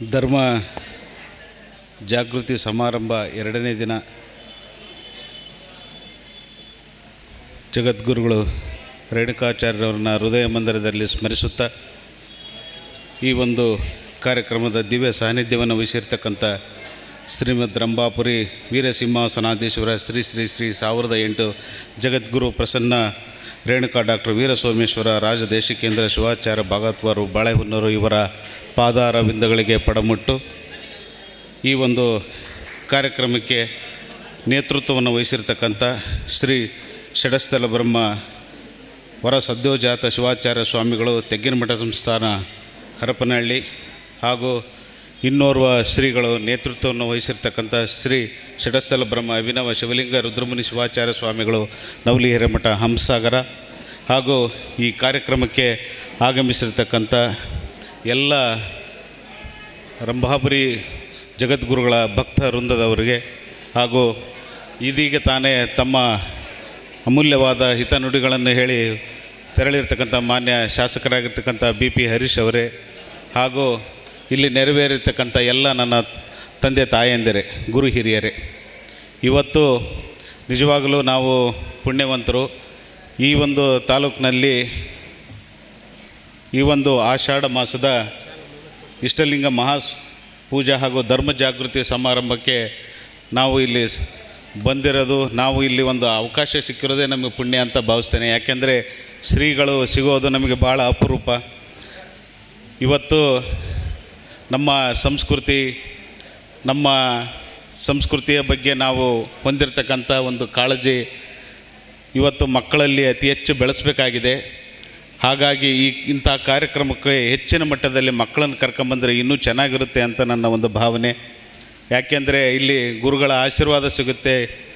ಧರ್ಮ ಜಾಗೃತಿ ಸಮಾರಂಭ ಎರಡನೇ ದಿನ. ಜಗದ್ಗುರುಗಳು ರೇಣುಕಾಚಾರ್ಯರವ್ರನ್ನ ಹೃದಯ ಮಂದಿರದಲ್ಲಿ ಸ್ಮರಿಸುತ್ತಾ ಈ ಒಂದು ಕಾರ್ಯಕ್ರಮದ ದಿವ್ಯ ಸಾನ್ನಿಧ್ಯವನ್ನು ವಹಿಸಿರ್ತಕ್ಕಂಥ ಶ್ರೀಮದ್ ರಂಭಾಪುರಿ ವೀರಸಿಂಹಾಸನಾಧೀಶ್ವರ ಶ್ರೀ ಶ್ರೀ ಶ್ರೀ ಸಾವಿರದ ಎಂಟು ಜಗದ್ಗುರು ಪ್ರಸನ್ನ ರೇಣುಕಾ ಡಾಕ್ಟರ್ ವೀರಸೋಮೇಶ್ವರ ರಾಜದೇಶಿಕೇಂದ್ರ ಶಿವಾಚಾರ್ಯ ಭಾಗತ್ವರು ಬಾಳೆಹೊನ್ನೂರು ಇವರ ಪಾದಾರ ಬಿಂದುಗಳಿಗೆ ಪಡಮುಟ್ಟು ಈ ಒಂದು ಕಾರ್ಯಕ್ರಮಕ್ಕೆ ನೇತೃತ್ವವನ್ನು ವಹಿಸಿರ್ತಕ್ಕಂಥ ಶ್ರೀ ಷಡಸ್ಥಲ ಬ್ರಹ್ಮ ವರ ಸದ್ಯೋಜಾತ ಶಿವಾಚಾರ್ಯ ಸ್ವಾಮಿಗಳು ತೆಗ್ಗಿನಮಠ ಸಂಸ್ಥಾನ ಹರಪನಹಳ್ಳಿ ಹಾಗೂ ಇನ್ನೋರ್ವ ಶ್ರೀಗಳು ನೇತೃತ್ವವನ್ನು ವಹಿಸಿರ್ತಕ್ಕಂಥ ಶ್ರೀ ಷಡಸ್ಥಲ ಬ್ರಹ್ಮ ಅಭಿನವ ಶಿವಲಿಂಗ ರುದ್ರಮುನಿ ಶಿವಾಚಾರ್ಯ ಸ್ವಾಮಿಗಳು ನವಲಿ ಹಿರೇಮಠ ಹಂಸಾಗರ ಹಾಗೂ ಈ ಕಾರ್ಯಕ್ರಮಕ್ಕೆ ಆಗಮಿಸಿರ್ತಕ್ಕಂಥ ಎಲ್ಲ ರಂಭಾಪುರಿ ಜಗದ್ಗುರುಗಳ ಭಕ್ತ ವೃಂದದವರಿಗೆ ಹಾಗೂ ಇದೀಗ ತಾನೇ ತಮ್ಮ ಅಮೂಲ್ಯವಾದ ಹಿತನುಡಿಗಳನ್ನು ಹೇಳಿ ತೆರಳಿರ್ತಕ್ಕಂಥ ಮಾನ್ಯ ಶಾಸಕರಾಗಿರ್ತಕ್ಕಂಥ ಬಿ ಪಿ ಹರೀಶ್ ಅವರೇ ಹಾಗೂ ಇಲ್ಲಿ ನೆರವೇರಿರ್ತಕ್ಕಂಥ ಎಲ್ಲ ನನ್ನ ತಂದೆ ತಾಯಂದಿರೇ, ಗುರು ಹಿರಿಯರೇ. ಇವತ್ತು ನಿಜವಾಗಲೂ ನಾವು ಪುಣ್ಯವಂತರು. ಈ ಒಂದು ತಾಲೂಕಿನಲ್ಲಿ ಈ ಒಂದು ಆಷಾಢ ಮಾಸದ ಇಷ್ಟಲಿಂಗ ಮಹಾ ಪೂಜಾ ಹಾಗೂ ಧರ್ಮ ಜಾಗೃತಿ ಸಮಾರಂಭಕ್ಕೆ ನಾವು ಇಲ್ಲಿ ಬಂದಿರೋದು, ನಾವು ಇಲ್ಲಿ ಒಂದು ಅವಕಾಶ ಸಿಕ್ಕಿರೋದೇ ನಮಗೆ ಪುಣ್ಯ ಅಂತ ಭಾವಿಸ್ತೇನೆ. ಯಾಕೆಂದರೆ ಶ್ರೀಗಳು ಸಿಗೋದು ನಮಗೆ ಭಾಳ ಅಪರೂಪ. ಇವತ್ತು ನಮ್ಮ ಸಂಸ್ಕೃತಿ, ನಮ್ಮ ಸಂಸ್ಕೃತಿಯ ಬಗ್ಗೆ ನಾವು ಹೊಂದಿರತಕ್ಕಂಥ ಒಂದು ಕಾಳಜಿ ಇವತ್ತು ಮಕ್ಕಳಲ್ಲಿ ಅತಿ ಹೆಚ್ಚು ಬೆಳೆಸಬೇಕಾಗಿದೆ. ಹಾಗಾಗಿ ಈ ಇಂಥ ಕಾರ್ಯಕ್ರಮಕ್ಕೆ ಹೆಚ್ಚಿನ ಮಟ್ಟದಲ್ಲಿ ಮಕ್ಕಳನ್ನು ಕರ್ಕೊಂಬಂದರೆ ಇನ್ನೂ ಚೆನ್ನಾಗಿರುತ್ತೆ ಅಂತ ನನ್ನ ಒಂದು ಭಾವನೆ. ಯಾಕೆಂದರೆ ಇಲ್ಲಿ ಗುರುಗಳ ಆಶೀರ್ವಾದ ಸಿಗುತ್ತೆ.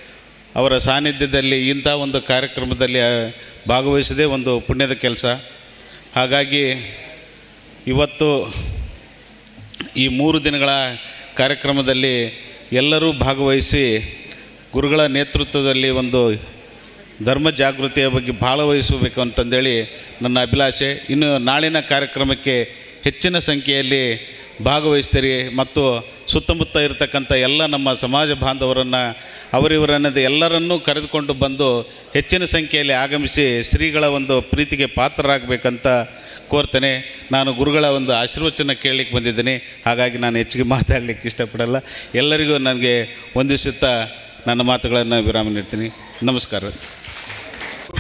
ಅವರ ಸಾನ್ನಿಧ್ಯದಲ್ಲಿ ಇಂಥ ಒಂದು ಕಾರ್ಯಕ್ರಮದಲ್ಲಿ ಭಾಗವಹಿಸದೇ ಒಂದು ಪುಣ್ಯದ ಕೆಲಸ. ಹಾಗಾಗಿ ಇವತ್ತು ಈ ಮೂರು ದಿನಗಳ ಕಾರ್ಯಕ್ರಮದಲ್ಲಿ ಎಲ್ಲರೂ ಭಾಗವಹಿಸಿ ಗುರುಗಳ ನೇತೃತ್ವದಲ್ಲಿ ಒಂದು ಧರ್ಮ ಜಾಗೃತಿಯ ಬಗ್ಗೆ ಭಾಳ ವಹಿಸಬೇಕು ಅಂತಂದೇಳಿ ನನ್ನ ಅಭಿಲಾಷೆ. ಇನ್ನು ನಾಳಿನ ಕಾರ್ಯಕ್ರಮಕ್ಕೆ ಹೆಚ್ಚಿನ ಸಂಖ್ಯೆಯಲ್ಲಿ ಭಾಗವಹಿಸ್ತೀರಿ ಮತ್ತು ಸುತ್ತಮುತ್ತ ಇರತಕ್ಕಂಥ ಎಲ್ಲ ನಮ್ಮ ಸಮಾಜ ಬಾಂಧವರನ್ನು, ಅವರಿವರನ್ನದೇ ಎಲ್ಲರನ್ನೂ ಕರೆದುಕೊಂಡು ಬಂದು ಹೆಚ್ಚಿನ ಸಂಖ್ಯೆಯಲ್ಲಿ ಆಗಮಿಸಿ ಶ್ರೀಗಳ ಒಂದು ಪ್ರೀತಿಗೆ ಪಾತ್ರರಾಗಬೇಕಂತ ಕೋರ್ತೇನೆ. ನಾನು ಗುರುಗಳ ಒಂದು ಆಶೀರ್ವಚನ ಕೇಳಲಿಕ್ಕೆ ಬಂದಿದ್ದೀನಿ. ಹಾಗಾಗಿ ನಾನು ಹೆಚ್ಚಿಗೆ ಮಾತಾಡಲಿಕ್ಕೆ ಇಷ್ಟಪಡಲ್ಲ. ಎಲ್ಲರಿಗೂ ನನಗೆ ವಂದಿಸುತ್ತಾ ನನ್ನ ಮಾತುಗಳನ್ನು ವಿರಾಮ ನೀಡ್ತೀನಿ ನಮಸ್ಕಾರ.